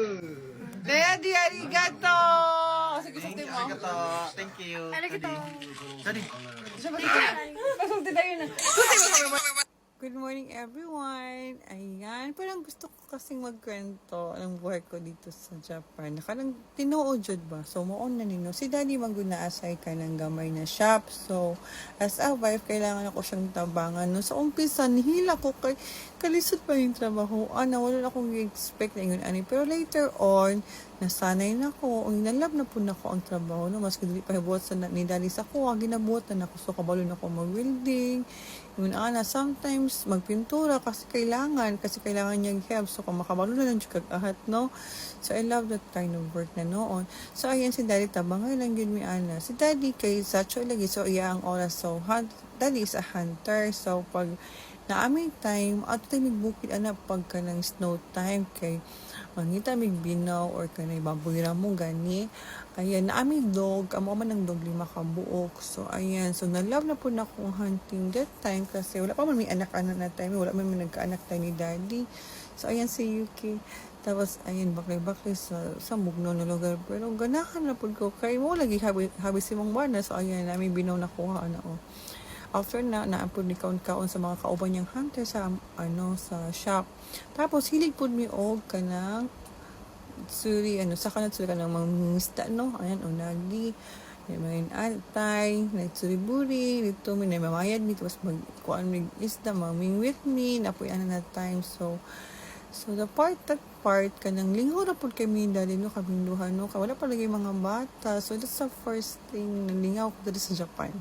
Daddy, arigato! Sige, mo. Arigato. Thank you. Arigato. Daddy. Pasulti tayo na. Sulti mo. Good morning everyone! Ayan, parang gusto ko kasing magkwento ng buhay ko dito sa Japan. Nakalang tinuod jud ba? So, moon na nino. Si daddy maguna-asay ka ng gamay na shop. So, as a wife, kailangan ako siyang tabangan. No? Sa umpisa, nihila ko kay kalisod pa yung trabaho. Ano, wala na akong expect na yun. Ani. Pero later on, nasanay na ako. Ang nalab na po na ako ang trabaho. No? Mas dili pa hibuot sa ni daddy sa ko. Ginabuot na ako. So, kabalo na ako mag-welding. Yun, ana, sometimes magpintura kasi kailangan. Kasi kailangan niyang help. So, kung makabalo na lang siya kag-ahat, no? So, I love that kind of work na noon. So, ayan si daddy tabangay lang yun mi ana. Si daddy kay Sacho lagi. So, iya ang oras. So, hunt, daddy is a hunter. So, pag na aming time at tayo migbukid ana pagka ng snow time kay mangita mig binaw or kanay baboyra mo gani. Ayan na aming dog amo man ng dog lima ka so ayan. So na love na po na akong hunting that time kasi wala pa man may anak-anak na time wala man may nagkaanak tayo ni daddy. So ayan si Yuki. Tapos ayun baklay-baklay sa sa mugno na lugar. Pero ganahan na pud ko. Kay mo lagi habi, habi si mong bana so ayan namin binaw na kuha na oh after na naapod ni kaon-kaon sa mga kauban niyang hunter sa ano sa shop. Tapos hilig pud mi og kanang suri ano sa kanang suri kanang mangisda no? Ayan unagi may mga altay, nagsuri-buri, dito may namamayad mi, tapos magkuan mig isda, maming with me, napoy ano na time, so, so the part that part kanang linggo na pud kami dali no kabinduhan no, wala pa lagi mga bata, so that's the first thing na lingaw ko dito sa Japan.